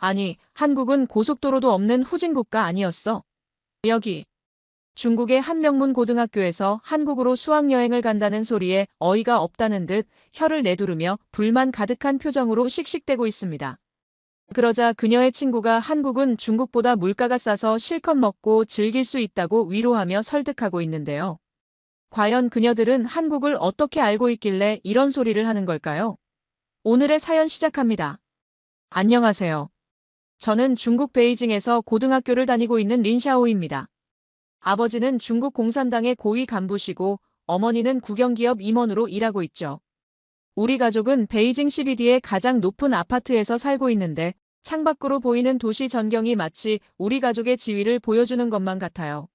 아니, 한국은 고속도로도 없는 후진국가 아니었어. 여기. 중국의 한명문 고등학교에서 한국으로 수학여행을 간다는 소리에 어이가 없다는 듯 혀를 내두르며 불만 가득한 표정으로 씩씩대고 있습니다. 그러자 그녀의 친구가 한국은 중국보다 물가가 싸서 실컷 먹고 즐길 수 있다고 위로하며 설득하고 있는데요. 과연 그녀들은 한국을 어떻게 알고 있길래 이런 소리를 하는 걸까요? 오늘의 사연 시작합니다. 안녕하세요. 저는 중국 베이징에서 고등학교를 다니고 있는 린샤오입니다. 아버지는 중국 공산당의 고위 간부시고 어머니는 국영기업 임원으로 일하고 있죠. 우리 가족은 베이징 CBD의 가장 높은 아파트에서 살고 있는데 창밖으로 보이는 도시 전경이 마치 우리 가족의 지위를 보여주는 것만 같아요.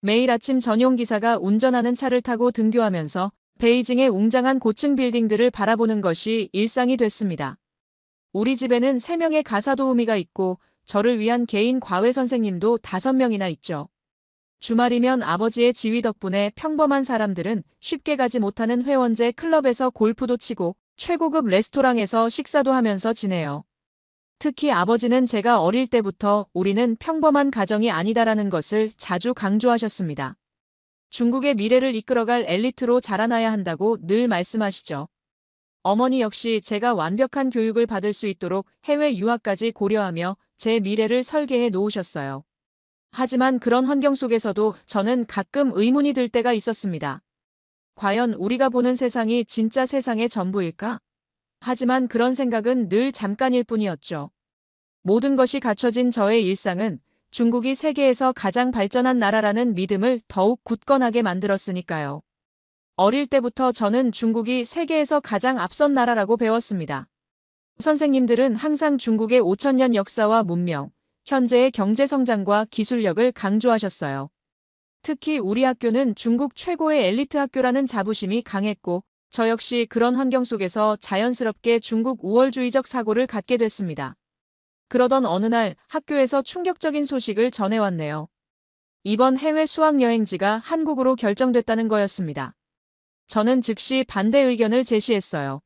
매일 아침 전용 기사가 운전하는 차를 타고 등교하면서 베이징의 웅장한 고층 빌딩들을 바라보는 것이 일상이 됐습니다. 우리 집에는 3명의 가사 도우미가 있고 저를 위한 개인 과외 선생님도 5명이나 있죠. 주말이면 아버지의 지휘 덕분에 평범한 사람들은 쉽게 가지 못하는 회원제 클럽에서 골프도 치고 최고급 레스토랑에서 식사도 하면서 지내요. 특히 아버지는 제가 어릴 때부터 우리는 평범한 가정이 아니다라는 것을 자주 강조하셨습니다. 중국의 미래를 이끌어갈 엘리트로 자라나야 한다고 늘 말씀하시죠. 어머니 역시 제가 완벽한 교육을 받을 수 있도록 해외 유학까지 고려하며 제 미래를 설계해 놓으셨어요. 하지만 그런 환경 속에서도 저는 가끔 의문이 들 때가 있었습니다. 과연 우리가 보는 세상이 진짜 세상의 전부일까? 하지만 그런 생각은 늘 잠깐일 뿐이었죠. 모든 것이 갖춰진 저의 일상은 중국이 세계에서 가장 발전한 나라라는 믿음을 더욱 굳건하게 만들었으니까요. 어릴 때부터 저는 중국이 세계에서 가장 앞선 나라라고 배웠습니다. 선생님들은 항상 중국의 5천년 역사와 문명, 현재의 경제 성장과 기술력을 강조하셨어요. 특히 우리 학교는 중국 최고의 엘리트 학교라는 자부심이 강했고, 저 역시 그런 환경 속에서 자연스럽게 중국 우월주의적 사고를 갖게 됐습니다. 그러던 어느 날 학교에서 충격적인 소식을 전해왔네요. 이번 해외 수학여행지가 한국으로 결정됐다는 거였습니다. 저는 즉시 반대 의견을 제시했어요.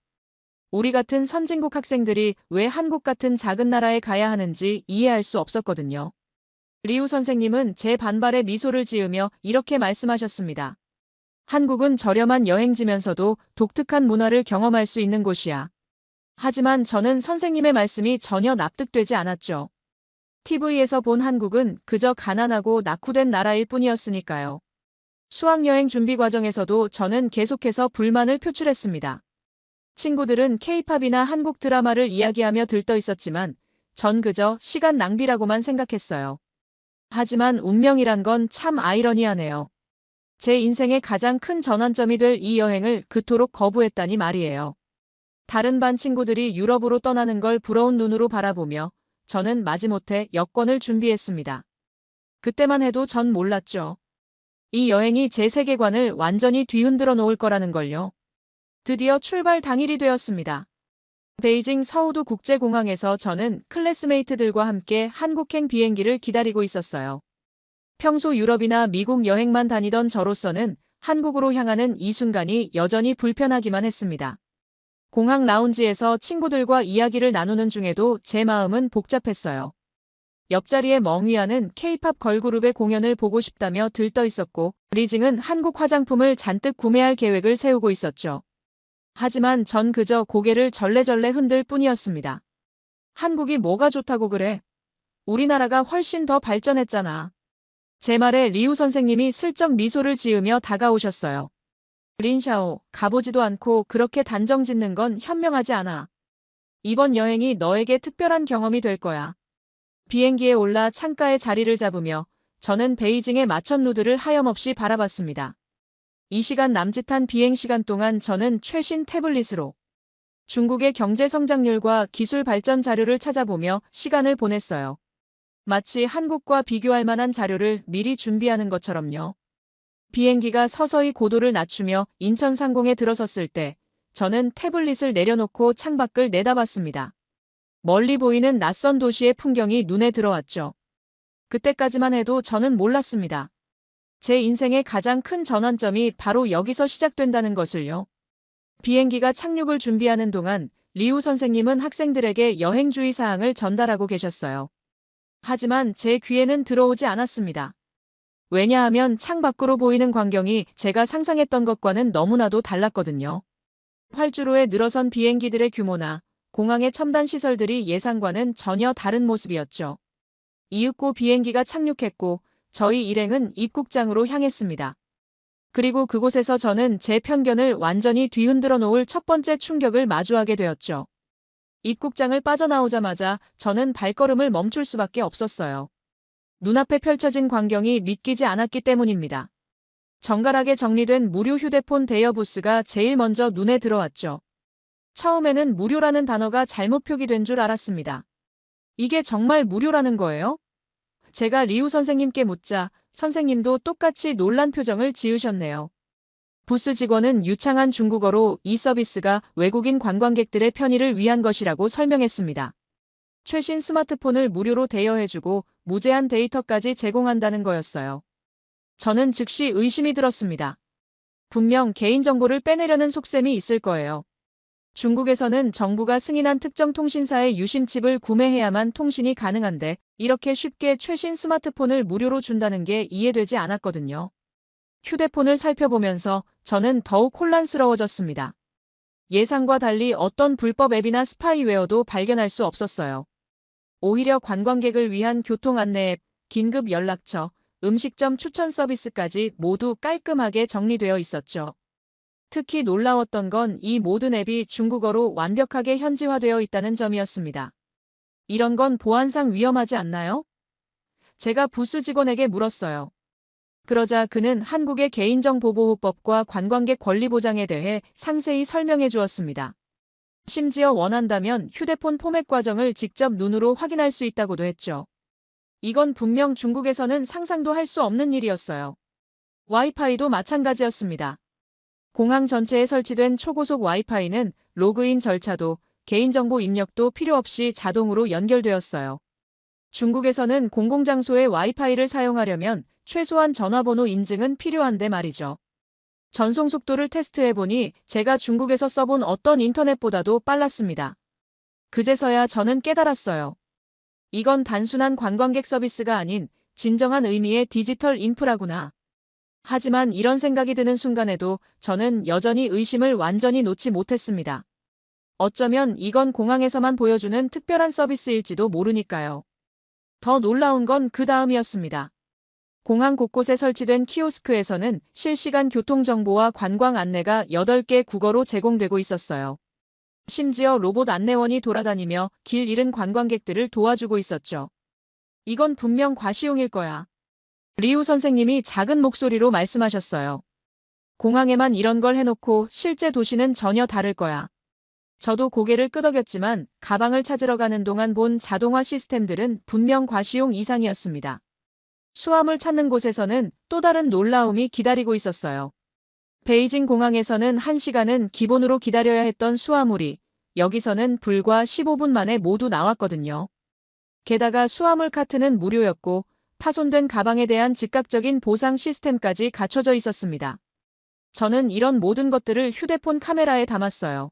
우리 같은 선진국 학생들이 왜 한국 같은 작은 나라에 가야 하는지 이해할 수 없었거든요. 리우 선생님은 제 반발에 미소를 지으며 이렇게 말씀하셨습니다. 한국은 저렴한 여행지면서도 독특한 문화를 경험할 수 있는 곳이야. 하지만 저는 선생님의 말씀이 전혀 납득되지 않았죠. TV에서 본 한국은 그저 가난하고 낙후된 나라일 뿐이었으니까요. 수학여행 준비 과정에서도 저는 계속해서 불만을 표출했습니다. 친구들은 케이팝이나 한국 드라마를 이야기하며 들떠 있었지만 전 그저 시간 낭비라고만 생각했어요. 하지만 운명이란 건 참 아이러니하네요. 제 인생의 가장 큰 전환점이 될 이 여행을 그토록 거부했다니 말이에요. 다른 반 친구들이 유럽으로 떠나는 걸 부러운 눈으로 바라보며 저는 마지못해 여권을 준비했습니다. 그때만 해도 전 몰랐죠. 이 여행이 제 세계관을 완전히 뒤흔들어 놓을 거라는 걸요. 드디어 출발 당일이 되었습니다. 베이징 서우두 국제공항에서 저는 클래스메이트들과 함께 한국행 비행기를 기다리고 있었어요. 평소 유럽이나 미국 여행만 다니던 저로서는 한국으로 향하는 이 순간이 여전히 불편하기만 했습니다. 공항 라운지에서 친구들과 이야기를 나누는 중에도 제 마음은 복잡했어요. 옆자리에 멍위하는 케이팝 걸그룹의 공연을 보고 싶다며 들떠 있었고 리징은 한국 화장품을 잔뜩 구매할 계획을 세우고 있었죠. 하지만 전 그저 고개를 절레절레 흔들 뿐이었습니다. 한국이 뭐가 좋다고 그래? 우리나라가 훨씬 더 발전했잖아. 제 말에 리우 선생님이 슬쩍 미소를 지으며 다가오셨어요. 린샤오, 가보지도 않고 그렇게 단정 짓는 건 현명하지 않아. 이번 여행이 너에게 특별한 경험이 될 거야. 비행기에 올라 창가에 자리를 잡으며 저는 베이징의 마천 루드를 하염없이 바라봤습니다. 이 시간 남짓한 비행 시간 동안 저는 최신 태블릿으로 중국의 경제 성장률과 기술 발전 자료를 찾아보며 시간을 보냈어요. 마치 한국과 비교할 만한 자료를 미리 준비하는 것처럼요. 비행기가 서서히 고도를 낮추며 인천 상공에 들어섰을 때 저는 태블릿을 내려놓고 창밖을 내다봤습니다. 멀리 보이는 낯선 도시의 풍경이 눈에 들어왔죠. 그때까지만 해도 저는 몰랐습니다. 제 인생의 가장 큰 전환점이 바로 여기서 시작된다는 것을요. 비행기가 착륙을 준비하는 동안 리우 선생님은 학생들에게 여행주의 사항을 전달하고 계셨어요. 하지만 제 귀에는 들어오지 않았습니다. 왜냐하면 창 밖으로 보이는 광경이 제가 상상했던 것과는 너무나도 달랐거든요. 활주로에 늘어선 비행기들의 규모나 공항의 첨단 시설들이 예상과는 전혀 다른 모습이었죠. 이윽고 비행기가 착륙했고 저희 일행은 입국장으로 향했습니다. 그리고 그곳에서 저는 제 편견을 완전히 뒤흔들어 놓을 첫 번째 충격을 마주하게 되었죠. 입국장을 빠져나오자마자 저는 발걸음을 멈출 수밖에 없었어요. 눈앞에 펼쳐진 광경이 믿기지 않았기 때문입니다. 정갈하게 정리된 무료 휴대폰 대여 부스가 제일 먼저 눈에 들어왔죠. 처음에는 무료라는 단어가 잘못 표기된 줄 알았습니다. 이게 정말 무료라는 거예요? 제가 리우 선생님께 묻자 선생님도 똑같이 놀란 표정을 지으셨네요. 부스 직원은 유창한 중국어로 이 서비스가 외국인 관광객들의 편의를 위한 것이라고 설명했습니다. 최신 스마트폰을 무료로 대여해주고 무제한 데이터까지 제공한다는 거였어요. 저는 즉시 의심이 들었습니다. 분명 개인정보를 빼내려는 속셈이 있을 거예요. 중국에서는 정부가 승인한 특정 통신사의 유심칩을 구매해야만 통신이 가능한데 이렇게 쉽게 최신 스마트폰을 무료로 준다는 게 이해되지 않았거든요. 휴대폰을 살펴보면서 저는 더욱 혼란스러워졌습니다. 예상과 달리 어떤 불법 앱이나 스파이웨어도 발견할 수 없었어요. 오히려 관광객을 위한 교통 안내 앱, 긴급 연락처, 음식점 추천 서비스까지 모두 깔끔하게 정리되어 있었죠. 특히 놀라웠던 건 이 모든 앱이 중국어로 완벽하게 현지화되어 있다는 점이었습니다. 이런 건 보안상 위험하지 않나요? 제가 부스 직원에게 물었어요. 그러자 그는 한국의 개인정보보호법과 관광객 권리 보장에 대해 상세히 설명해 주었습니다. 심지어 원한다면 휴대폰 포맷 과정을 직접 눈으로 확인할 수 있다고도 했죠. 이건 분명 중국에서는 상상도 할 수 없는 일이었어요. 와이파이도 마찬가지였습니다. 공항 전체에 설치된 초고속 와이파이는 로그인 절차도 개인정보 입력도 필요 없이 자동으로 연결되었어요. 중국에서는 공공장소에 와이파이를 사용하려면 최소한 전화번호 인증은 필요한데 말이죠. 전송 속도를 테스트해보니 제가 중국에서 써본 어떤 인터넷보다도 빨랐습니다. 그제서야 저는 깨달았어요. 이건 단순한 관광객 서비스가 아닌 진정한 의미의 디지털 인프라구나. 하지만 이런 생각이 드는 순간에도 저는 여전히 의심을 완전히 놓지 못했습니다. 어쩌면 이건 공항에서만 보여주는 특별한 서비스일지도 모르니까요. 더 놀라운 건 그 다음이었습니다. 공항 곳곳에 설치된 키오스크에서는 실시간 교통정보와 관광 안내가 8개 국어로 제공되고 있었어요. 심지어 로봇 안내원이 돌아다니며 길 잃은 관광객들을 도와주고 있었죠. 이건 분명 과시용일 거야. 리우 선생님이 작은 목소리로 말씀하셨어요. 공항에만 이런 걸 해놓고 실제 도시는 전혀 다를 거야. 저도 고개를 끄덕였지만 가방을 찾으러 가는 동안 본 자동화 시스템들은 분명 과시용 이상이었습니다. 수화물 찾는 곳에서는 또 다른 놀라움이 기다리고 있었어요. 베이징 공항에서는 1시간은 기본으로 기다려야 했던 수화물이 여기서는 불과 15분 만에 모두 나왔거든요. 게다가 수화물 카트는 무료였고 파손된 가방에 대한 즉각적인 보상 시스템까지 갖춰져 있었습니다. 저는 이런 모든 것들을 휴대폰 카메라에 담았어요.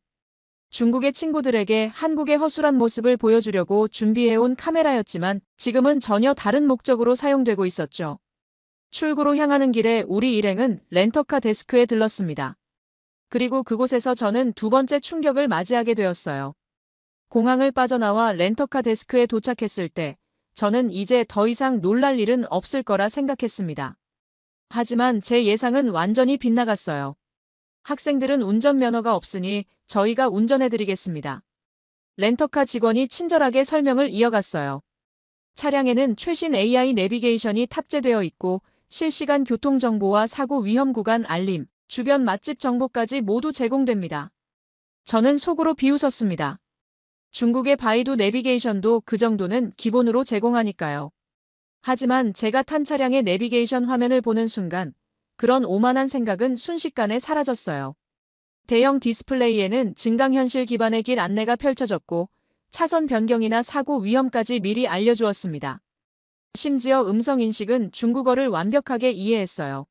중국의 친구들에게 한국의 허술한 모습을 보여주려고 준비해온 카메라였지만 지금은 전혀 다른 목적으로 사용되고 있었죠. 출구로 향하는 길에 우리 일행은 렌터카 데스크에 들렀습니다. 그리고 그곳에서 저는 두 번째 충격을 맞이하게 되었어요. 공항을 빠져나와 렌터카 데스크에 도착했을 때 저는 이제 더 이상 놀랄 일은 없을 거라 생각했습니다. 하지만 제 예상은 완전히 빗나갔어요. 학생들은 운전면허가 없으니 저희가 운전해드리겠습니다. 렌터카 직원이 친절하게 설명을 이어갔어요. 차량에는 최신 AI 내비게이션이 탑재되어 있고 실시간 교통정보와 사고 위험 구간 알림, 주변 맛집 정보까지 모두 제공됩니다. 저는 속으로 비웃었습니다. 중국의 바이두 내비게이션도 그 정도는 기본으로 제공하니까요. 하지만 제가 탄 차량의 내비게이션 화면을 보는 순간 그런 오만한 생각은 순식간에 사라졌어요. 대형 디스플레이에는 증강현실 기반의 길 안내가 펼쳐졌고 차선 변경이나 사고 위험까지 미리 알려주었습니다. 심지어 음성인식은 중국어를 완벽하게 이해했어요.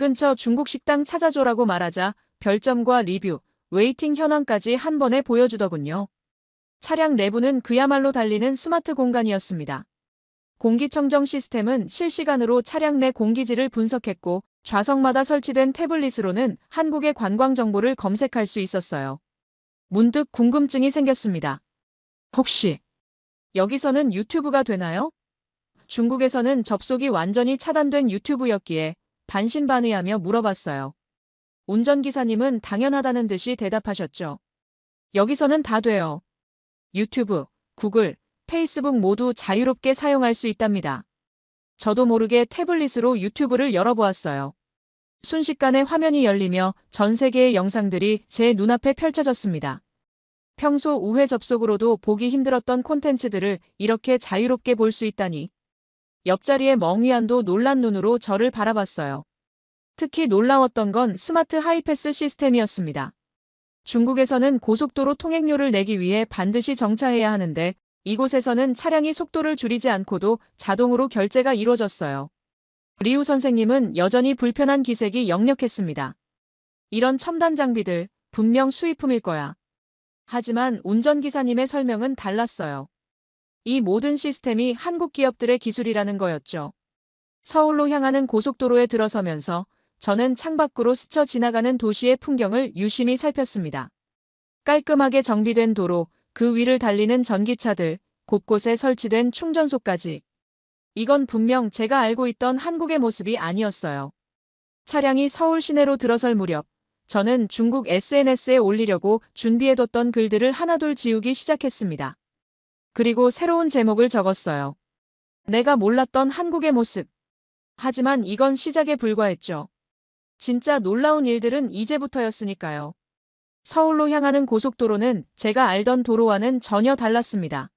근처 중국 식당 찾아줘라고 말하자 별점과 리뷰, 웨이팅 현황까지 한 번에 보여주더군요. 차량 내부는 그야말로 달리는 스마트 공간이었습니다. 공기청정 시스템은 실시간으로 차량 내 공기질을 분석했고 좌석마다 설치된 태블릿으로는 한국의 관광 정보를 검색할 수 있었어요. 문득 궁금증이 생겼습니다. 혹시 여기서는 유튜브가 되나요? 중국에서는 접속이 완전히 차단된 유튜브였기에 반신반의하며 물어봤어요. 운전기사님은 당연하다는 듯이 대답하셨죠. 여기서는 다 돼요. 유튜브, 구글, 페이스북 모두 자유롭게 사용할 수 있답니다. 저도 모르게 태블릿으로 유튜브를 열어보았어요. 순식간에 화면이 열리며 전 세계의 영상들이 제 눈앞에 펼쳐졌습니다. 평소 우회 접속으로도 보기 힘들었던 콘텐츠들을 이렇게 자유롭게 볼 수 있다니. 옆자리의 멍위안도 놀란 눈으로 저를 바라봤어요. 특히 놀라웠던 건 스마트 하이패스 시스템이었습니다. 중국에서는 고속도로 통행료를 내기 위해 반드시 정차해야 하는데 이곳에서는 차량이 속도를 줄이지 않고도 자동으로 결제가 이루어졌어요. 리우 선생님은 여전히 불편한 기색이 역력했습니다. 이런 첨단 장비들 분명 수입품일 거야. 하지만 운전기사님의 설명은 달랐어요. 이 모든 시스템이 한국 기업들의 기술이라는 거였죠. 서울로 향하는 고속도로에 들어서면서 저는 창밖으로 스쳐 지나가는 도시의 풍경을 유심히 살폈습니다. 깔끔하게 정비된 도로, 그 위를 달리는 전기차들, 곳곳에 설치된 충전소까지. 이건 분명 제가 알고 있던 한국의 모습이 아니었어요. 차량이 서울 시내로 들어설 무렵, 저는 중국 SNS에 올리려고 준비해뒀던 글들을 하나둘 지우기 시작했습니다. 그리고 새로운 제목을 적었어요. 내가 몰랐던 한국의 모습. 하지만 이건 시작에 불과했죠. 진짜 놀라운 일들은 이제부터였으니까요. 서울로 향하는 고속도로는 제가 알던 도로와는 전혀 달랐습니다.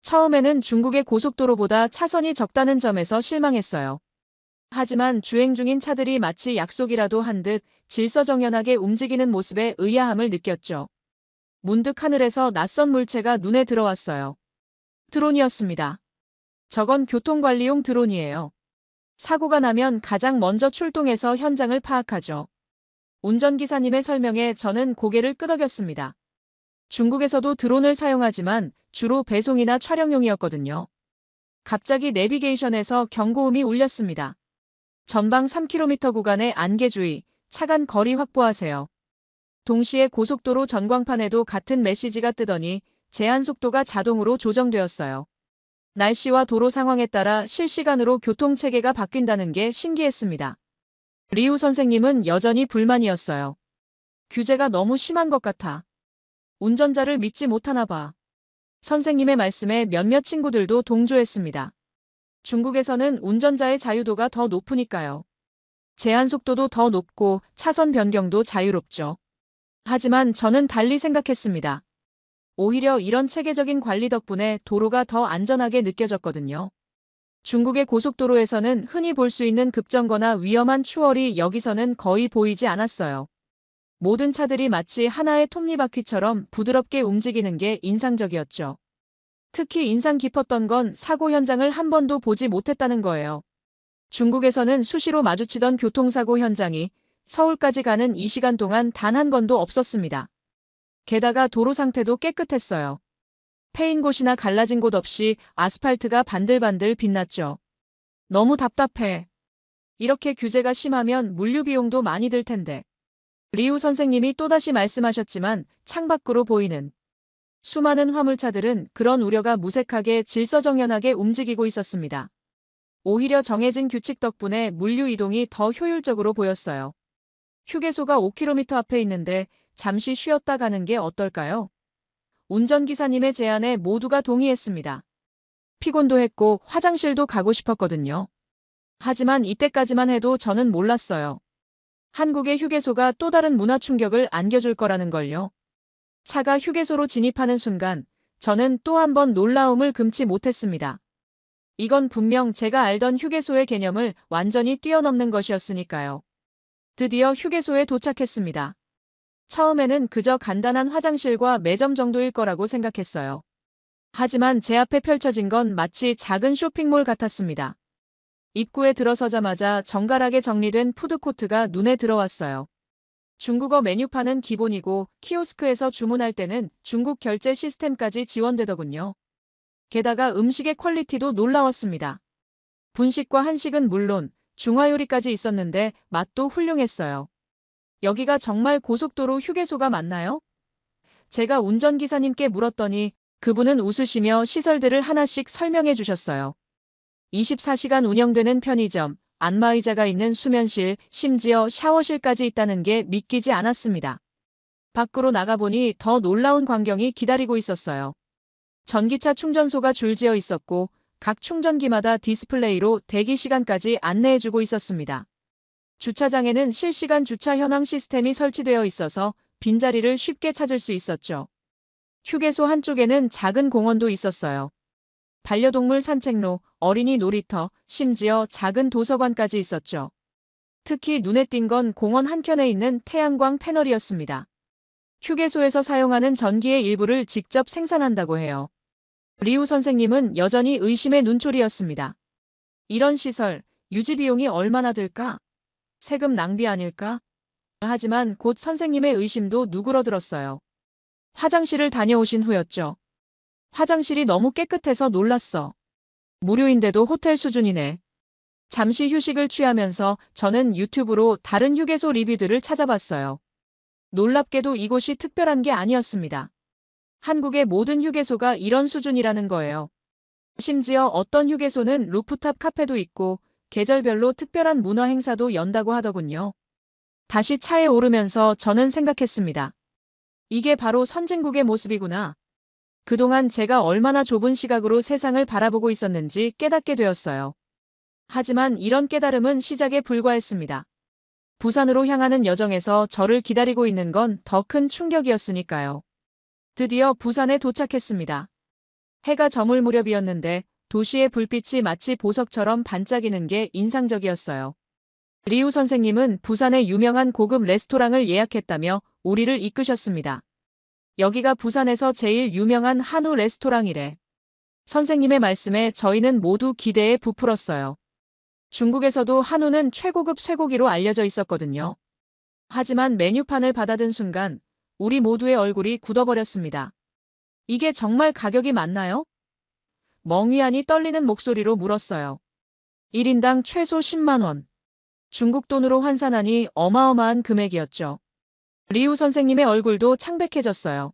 처음에는 중국의 고속도로보다 차선이 적다는 점에서 실망했어요. 하지만 주행 중인 차들이 마치 약속이라도 한 듯 질서정연하게 움직이는 모습에 의아함을 느꼈죠. 문득 하늘에서 낯선 물체가 눈에 들어왔어요. 드론이었습니다. 저건 교통관리용 드론이에요. 사고가 나면 가장 먼저 출동해서 현장을 파악하죠. 운전기사님의 설명에 저는 고개를 끄덕였습니다. 중국에서도 드론을 사용하지만 주로 배송이나 촬영용이었거든요. 갑자기 내비게이션에서 경고음이 울렸습니다. 전방 3km 구간의 안개주의, 차간 거리 확보하세요. 동시에 고속도로 전광판에도 같은 메시지가 뜨더니 제한 속도가 자동으로 조정되었어요. 날씨와 도로 상황에 따라 실시간으로 교통체계가 바뀐다는 게 신기했습니다. 리우 선생님은 여전히 불만이었어요. 규제가 너무 심한 것 같아. 운전자를 믿지 못하나 봐. 선생님의 말씀에 몇몇 친구들도 동조했습니다. 중국에서는 운전자의 자유도가 더 높으니까요. 제한 속도도 더 높고 차선 변경도 자유롭죠. 하지만 저는 달리 생각했습니다. 오히려 이런 체계적인 관리 덕분에 도로가 더 안전하게 느껴졌거든요. 중국의 고속도로에서는 흔히 볼 수 있는 급정거나 위험한 추월이 여기서는 거의 보이지 않았어요. 모든 차들이 마치 하나의 톱니바퀴처럼 부드럽게 움직이는 게 인상적이었죠. 특히 인상 깊었던 건 사고 현장을 한 번도 보지 못했다는 거예요. 중국에서는 수시로 마주치던 교통사고 현장이 서울까지 가는 이 시간 동안 단 한 건도 없었습니다. 게다가 도로 상태도 깨끗했어요. 패인 곳이나 갈라진 곳 없이 아스팔트가 반들반들 빛났죠. 너무 답답해. 이렇게 규제가 심하면 물류 비용도 많이 들 텐데. 리우 선생님이 또다시 말씀하셨지만 창밖으로 보이는 수많은 화물차들은 그런 우려가 무색하게 질서정연하게 움직이고 있었습니다. 오히려 정해진 규칙 덕분에 물류 이동이 더 효율적으로 보였어요. 휴게소가 5km 앞에 있는데 잠시 쉬었다 가는 게 어떨까요? 운전기사님의 제안에 모두가 동의했습니다. 피곤도 했고 화장실도 가고 싶었거든요. 하지만 이때까지만 해도 저는 몰랐어요. 한국의 휴게소가 또 다른 문화 충격을 안겨줄 거라는 걸요. 차가 휴게소로 진입하는 순간 저는 또 한 번 놀라움을 금치 못했습니다. 이건 분명 제가 알던 휴게소의 개념을 완전히 뛰어넘는 것이었으니까요. 드디어 휴게소에 도착했습니다. 처음에는 그저 간단한 화장실과 매점 정도일 거라고 생각했어요. 하지만 제 앞에 펼쳐진 건 마치 작은 쇼핑몰 같았습니다. 입구에 들어서자마자 정갈하게 정리된 푸드코트가 눈에 들어왔어요. 중국어 메뉴판은 기본이고 키오스크에서 주문할 때는 중국 결제 시스템까지 지원되더군요. 게다가 음식의 퀄리티도 놀라웠습니다. 분식과 한식은 물론 중화요리까지 있었는데 맛도 훌륭했어요. 여기가 정말 고속도로 휴게소가 맞나요? 제가 운전기사님께 물었더니 그분은 웃으시며 시설들을 하나씩 설명해 주셨어요. 24시간 운영되는 편의점, 안마의자가 있는 수면실, 심지어 샤워실까지 있다는 게 믿기지 않았습니다. 밖으로 나가보니 더 놀라운 광경이 기다리고 있었어요. 전기차 충전소가 줄지어 있었고 각 충전기마다 디스플레이로 대기 시간까지 안내해주고 있었습니다. 주차장에는 실시간 주차 현황 시스템이 설치되어 있어서 빈자리를 쉽게 찾을 수 있었죠. 휴게소 한쪽에는 작은 공원도 있었어요. 반려동물 산책로, 어린이 놀이터, 심지어 작은 도서관까지 있었죠. 특히 눈에 띈 건 공원 한켠에 있는 태양광 패널이었습니다. 휴게소에서 사용하는 전기의 일부를 직접 생산한다고 해요. 리우 선생님은 여전히 의심의 눈초리였습니다. 이런 시설, 유지 비용이 얼마나 들까? 세금 낭비 아닐까? 하지만 곧 선생님의 의심도 누그러들었어요. 화장실을 다녀오신 후였죠. 화장실이 너무 깨끗해서 놀랐어. 무료인데도 호텔 수준이네. 잠시 휴식을 취하면서 저는 유튜브로 다른 휴게소 리뷰들을 찾아봤어요. 놀랍게도 이곳이 특별한 게 아니었습니다. 한국의 모든 휴게소가 이런 수준이라는 거예요. 심지어 어떤 휴게소는 루프탑 카페도 있고 계절별로 특별한 문화 행사도 연다고 하더군요. 다시 차에 오르면서 저는 생각했습니다. 이게 바로 선진국의 모습이구나. 그동안 제가 얼마나 좁은 시각으로 세상을 바라보고 있었는지 깨닫게 되었어요. 하지만 이런 깨달음은 시작에 불과했습니다. 부산으로 향하는 여정에서 저를 기다리고 있는 건 더 큰 충격이었으니까요. 드디어 부산에 도착했습니다. 해가 저물 무렵이었는데 도시의 불빛이 마치 보석처럼 반짝이는 게 인상적이었어요. 리우 선생님은 부산의 유명한 고급 레스토랑을 예약했다며 우리를 이끄셨습니다. 여기가 부산에서 제일 유명한 한우 레스토랑이래. 선생님의 말씀에 저희는 모두 기대에 부풀었어요. 중국에서도 한우는 최고급 쇠고기로 알려져 있었거든요. 하지만 메뉴판을 받아든 순간 우리 모두의 얼굴이 굳어버렸습니다. 이게 정말 가격이 맞나요? 멍위안이 떨리는 목소리로 물었어요. 1인당 최소 10만원. 중국 돈으로 환산하니 어마어마한 금액이었죠. 리우 선생님의 얼굴도 창백해졌어요.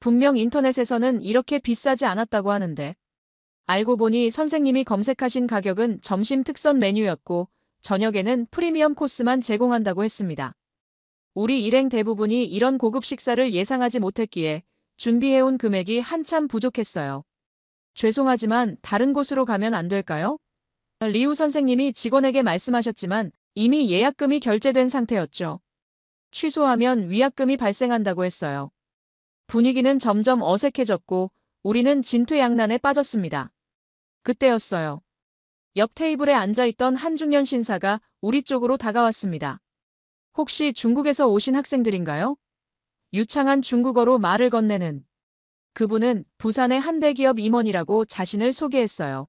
분명 인터넷에서는 이렇게 비싸지 않았다고 하는데. 알고 보니 선생님이 검색하신 가격은 점심 특선 메뉴였고 저녁에는 프리미엄 코스만 제공한다고 했습니다. 우리 일행 대부분이 이런 고급 식사를 예상하지 못했기에 준비해온 금액이 한참 부족했어요. 죄송하지만 다른 곳으로 가면 안 될까요? 리우 선생님이 직원에게 말씀하셨지만 이미 예약금이 결제된 상태였죠. 취소하면 위약금이 발생한다고 했어요. 분위기는 점점 어색해졌고 우리는 진퇴양난에 빠졌습니다. 그때였어요. 옆 테이블에 앉아있던 한중년 신사가 우리 쪽으로 다가왔습니다. 혹시 중국에서 오신 학생들인가요? 유창한 중국어로 말을 건네는 그분은 부산의 한 대기업 임원이라고 자신을 소개했어요.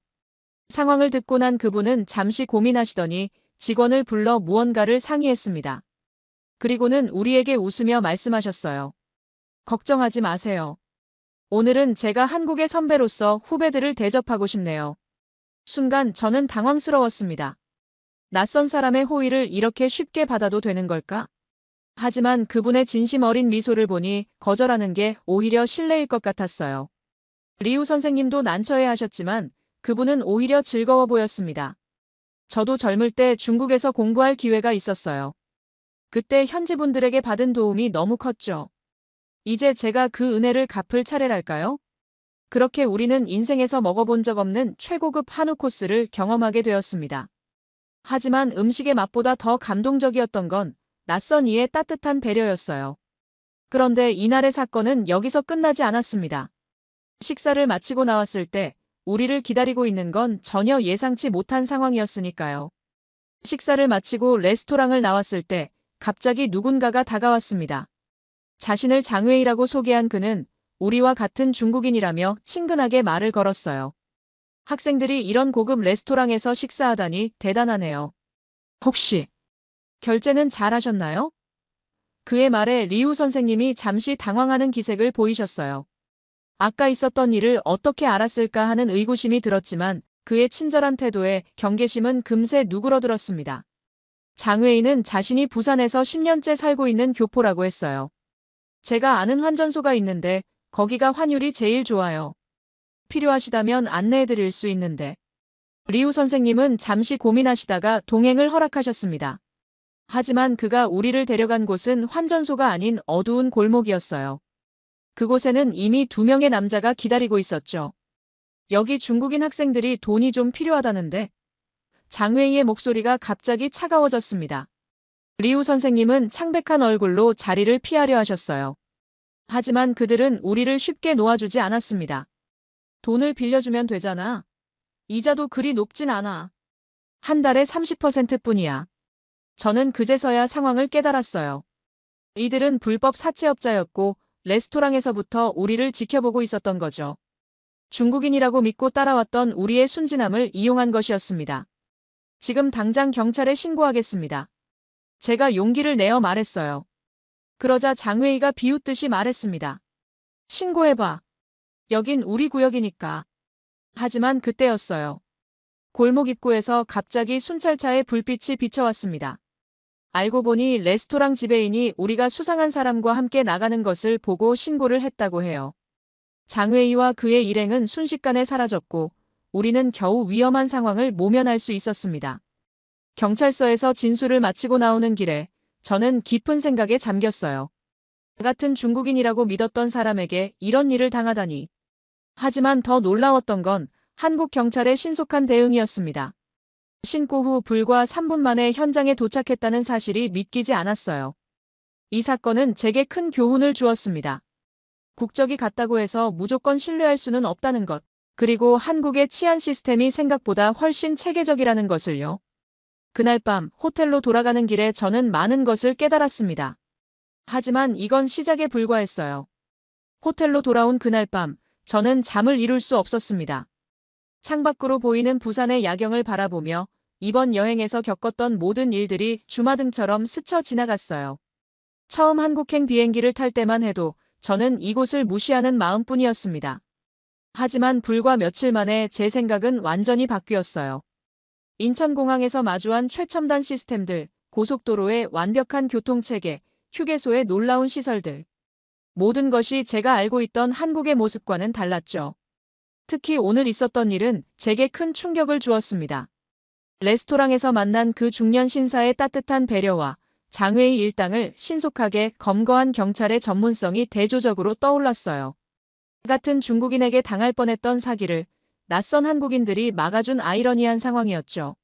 상황을 듣고 난 그분은 잠시 고민하시더니 직원을 불러 무언가를 상의했습니다. 그리고는 우리에게 웃으며 말씀하셨어요. 걱정하지 마세요. 오늘은 제가 한국의 선배로서 후배들을 대접하고 싶네요. 순간 저는 당황스러웠습니다. 낯선 사람의 호의를 이렇게 쉽게 받아도 되는 걸까? 하지만 그분의 진심 어린 미소를 보니 거절하는 게 오히려 실례일 것 같았어요. 리우 선생님도 난처해 하셨지만 그분은 오히려 즐거워 보였습니다. 저도 젊을 때 중국에서 공부할 기회가 있었어요. 그때 현지 분들에게 받은 도움이 너무 컸죠. 이제 제가 그 은혜를 갚을 차례랄까요? 그렇게 우리는 인생에서 먹어본 적 없는 최고급 한우 코스를 경험하게 되었습니다. 하지만 음식의 맛보다 더 감동적이었던 건 낯선 이의 따뜻한 배려였어요. 그런데 이날의 사건은 여기서 끝나지 않았습니다. 식사를 마치고 나왔을 때 우리를 기다리고 있는 건 전혀 예상치 못한 상황이었으니까요. 식사를 마치고 레스토랑을 나왔을 때 갑자기 누군가가 다가왔습니다. 자신을 장웨이라고 소개한 그는 우리와 같은 중국인이라며 친근하게 말을 걸었어요. 학생들이 이런 고급 레스토랑에서 식사하다니 대단하네요. 혹시 결제는 잘 하셨나요? 그의 말에 리우 선생님이 잠시 당황하는 기색을 보이셨어요. 아까 있었던 일을 어떻게 알았을까 하는 의구심이 들었지만 그의 친절한 태도에 경계심은 금세 누그러들었습니다. 장외인은 자신이 부산에서 10년째 살고 있는 교포라고 했어요. 제가 아는 환전소가 있는데 거기가 환율이 제일 좋아요. 필요하시다면 안내해 드릴 수 있는데. 리우 선생님은 잠시 고민하시다가 동행을 허락하셨습니다. 하지만 그가 우리를 데려간 곳은 환전소가 아닌 어두운 골목이었어요. 그곳에는 이미 두 명의 남자가 기다리고 있었죠. 여기 중국인 학생들이 돈이 좀 필요하다는데 장웨이의 목소리가 갑자기 차가워졌습니다. 리우 선생님은 창백한 얼굴로 자리를 피하려 하셨어요. 하지만 그들은 우리를 쉽게 놓아주지 않았습니다. 돈을 빌려주면 되잖아. 이자도 그리 높진 않아. 한 달에 30% 뿐이야. 저는 그제서야 상황을 깨달았어요. 이들은 불법 사채업자였고 레스토랑에서부터 우리를 지켜보고 있었던 거죠. 중국인이라고 믿고 따라왔던 우리의 순진함을 이용한 것이었습니다. 지금 당장 경찰에 신고하겠습니다. 제가 용기를 내어 말했어요. 그러자 장회의가 비웃듯이 말했습니다. 신고해봐. 여긴 우리 구역이니까. 하지만 그때였어요. 골목 입구에서 갑자기 순찰차의 불빛이 비춰왔습니다. 알고 보니 레스토랑 지배인이 우리가 수상한 사람과 함께 나가는 것을 보고 신고를 했다고 해요. 장회의와 그의 일행은 순식간에 사라졌고 우리는 겨우 위험한 상황을 모면할 수 있었습니다. 경찰서에서 진술을 마치고 나오는 길에 저는 깊은 생각에 잠겼어요. 같은 중국인이라고 믿었던 사람에게 이런 일을 당하다니. 하지만 더 놀라웠던 건 한국 경찰의 신속한 대응이었습니다. 신고 후 불과 3분 만에 현장에 도착했다는 사실이 믿기지 않았어요. 이 사건은 제게 큰 교훈을 주었습니다. 국적이 같다고 해서 무조건 신뢰할 수는 없다는 것, 그리고 한국의 치안 시스템이 생각보다 훨씬 체계적이라는 것을요. 그날 밤 호텔로 돌아가는 길에 저는 많은 것을 깨달았습니다. 하지만 이건 시작에 불과했어요. 호텔로 돌아온 그날 밤, 저는 잠을 이룰 수 없었습니다. 창밖으로 보이는 부산의 야경을 바라보며 이번 여행에서 겪었던 모든 일들이 주마등처럼 스쳐 지나갔어요. 처음 한국행 비행기를 탈 때만 해도 저는 이곳을 무시하는 마음뿐이었습니다. 하지만 불과 며칠 만에 제 생각은 완전히 바뀌었어요. 인천공항에서 마주한 최첨단 시스템들, 고속도로의 완벽한 교통체계, 휴게소의 놀라운 시설들. 모든 것이 제가 알고 있던 한국의 모습과는 달랐죠. 특히 오늘 있었던 일은 제게 큰 충격을 주었습니다. 레스토랑에서 만난 그 중년 신사의 따뜻한 배려와 장외의 일당을 신속하게 검거한 경찰의 전문성이 대조적으로 떠올랐어요. 같은 중국인에게 당할 뻔했던 사기를 낯선 한국인들이 막아준 아이러니한 상황이었죠.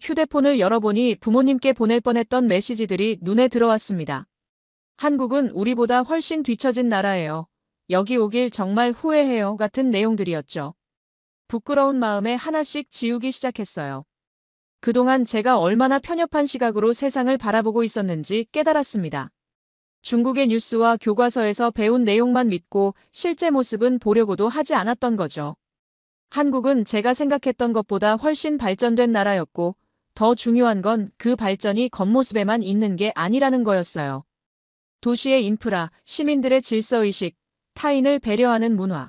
휴대폰을 열어보니 부모님께 보낼 뻔했던 메시지들이 눈에 들어왔습니다. 한국은 우리보다 훨씬 뒤처진 나라예요. 여기 오길 정말 후회해요 같은 내용들이었죠. 부끄러운 마음에 하나씩 지우기 시작했어요. 그동안 제가 얼마나 편협한 시각으로 세상을 바라보고 있었는지 깨달았습니다. 중국의 뉴스와 교과서에서 배운 내용만 믿고 실제 모습은 보려고도 하지 않았던 거죠. 한국은 제가 생각했던 것보다 훨씬 발전된 나라였고 더 중요한 건 그 발전이 겉모습에만 있는 게 아니라는 거였어요. 도시의 인프라, 시민들의 질서의식, 타인을 배려하는 문화.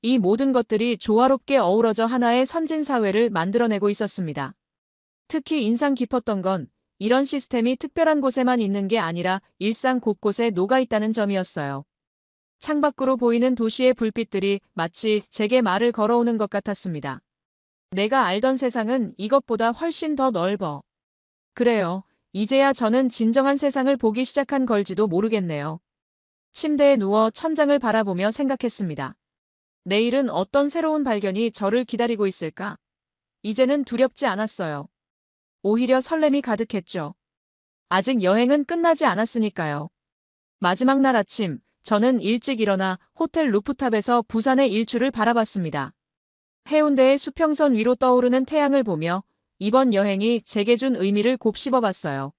이 모든 것들이 조화롭게 어우러져 하나의 선진사회를 만들어내고 있었습니다. 특히 인상 깊었던 건 이런 시스템이 특별한 곳에만 있는 게 아니라 일상 곳곳에 녹아 있다는 점이었어요. 창밖으로 보이는 도시의 불빛들이 마치 제게 말을 걸어오는 것 같았습니다. 내가 알던 세상은 이것보다 훨씬 더 넓어. 그래요. 이제야 저는 진정한 세상을 보기 시작한 걸지도 모르겠네요. 침대에 누워 천장을 바라보며 생각했습니다. 내일은 어떤 새로운 발견이 저를 기다리고 있을까? 이제는 두렵지 않았어요. 오히려 설렘이 가득했죠. 아직 여행은 끝나지 않았으니까요. 마지막 날 아침, 저는 일찍 일어나 호텔 루프탑에서 부산의 일출을 바라봤습니다. 해운대의 수평선 위로 떠오르는 태양을 보며 이번 여행이 제게 준 의미를 곱씹어봤어요.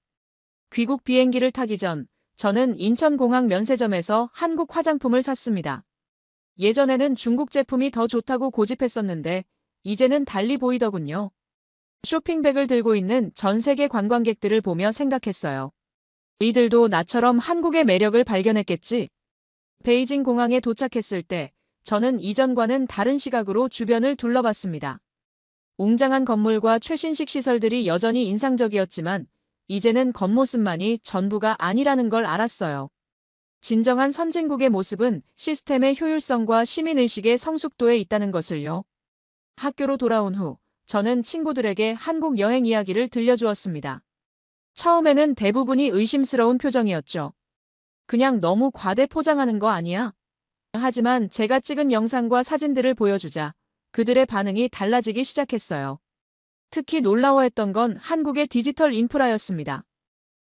귀국 비행기를 타기 전 저는 인천공항 면세점에서 한국 화장품을 샀습니다. 예전에는 중국 제품이 더 좋다고 고집했었는데 이제는 달리 보이더군요. 쇼핑백을 들고 있는 전 세계 관광객들을 보며 생각했어요. 이들도 나처럼 한국의 매력을 발견했겠지. 베이징 공항에 도착했을 때 저는 이전과는 다른 시각으로 주변을 둘러봤습니다. 웅장한 건물과 최신식 시설들이 여전히 인상적이었지만 이제는 겉모습만이 전부가 아니라는 걸 알았어요. 진정한 선진국의 모습은 시스템의 효율성과 시민의식의 성숙도에 있다는 것을요. 학교로 돌아온 후 저는 친구들에게 한국 여행 이야기를 들려주었습니다. 처음에는 대부분이 의심스러운 표정이었죠. 그냥 너무 과대 포장하는 거 아니야? 하지만 제가 찍은 영상과 사진들을 보여주자 그들의 반응이 달라지기 시작했어요. 특히 놀라워했던 건 한국의 디지털 인프라였습니다.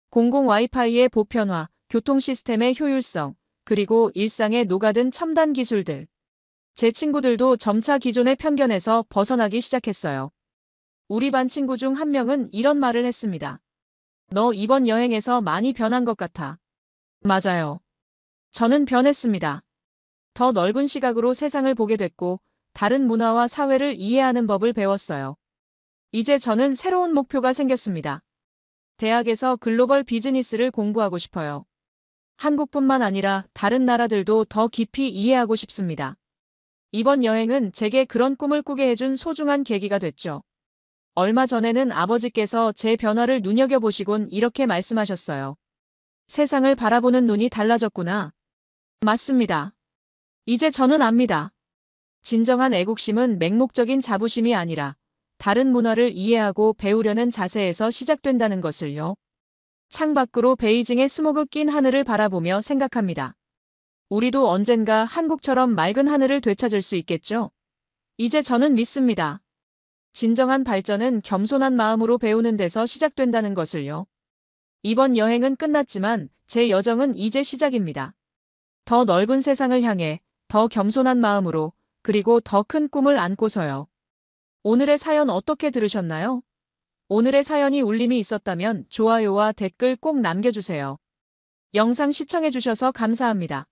공공 와이파이의 보편화, 교통 시스템의 효율성, 그리고 일상에 녹아든 첨단 기술들. 제 친구들도 점차 기존의 편견에서 벗어나기 시작했어요. 우리 반 친구 중 한 명은 이런 말을 했습니다. 너 이번 여행에서 많이 변한 것 같아. 맞아요. 저는 변했습니다. 더 넓은 시각으로 세상을 보게 됐고, 다른 문화와 사회를 이해하는 법을 배웠어요. 이제 저는 새로운 목표가 생겼습니다. 대학에서 글로벌 비즈니스를 공부하고 싶어요. 한국뿐만 아니라 다른 나라들도 더 깊이 이해하고 싶습니다. 이번 여행은 제게 그런 꿈을 꾸게 해준 소중한 계기가 됐죠. 얼마 전에는 아버지께서 제 변화를 눈여겨보시곤 이렇게 말씀하셨어요. 세상을 바라보는 눈이 달라졌구나. 맞습니다. 이제 저는 압니다. 진정한 애국심은 맹목적인 자부심이 아니라 다른 문화를 이해하고 배우려는 자세에서 시작된다는 것을요. 창밖으로 베이징의 스모그 낀 하늘을 바라보며 생각합니다. 우리도 언젠가 한국처럼 맑은 하늘을 되찾을 수 있겠죠? 이제 저는 믿습니다. 진정한 발전은 겸손한 마음으로 배우는 데서 시작된다는 것을요. 이번 여행은 끝났지만 제 여정은 이제 시작입니다. 더 넓은 세상을 향해 더 겸손한 마음으로 그리고 더 큰 꿈을 안고서요. 오늘의 사연 어떻게 들으셨나요? 오늘의 사연이 울림이 있었다면 좋아요와 댓글 꼭 남겨주세요. 영상 시청해주셔서 감사합니다.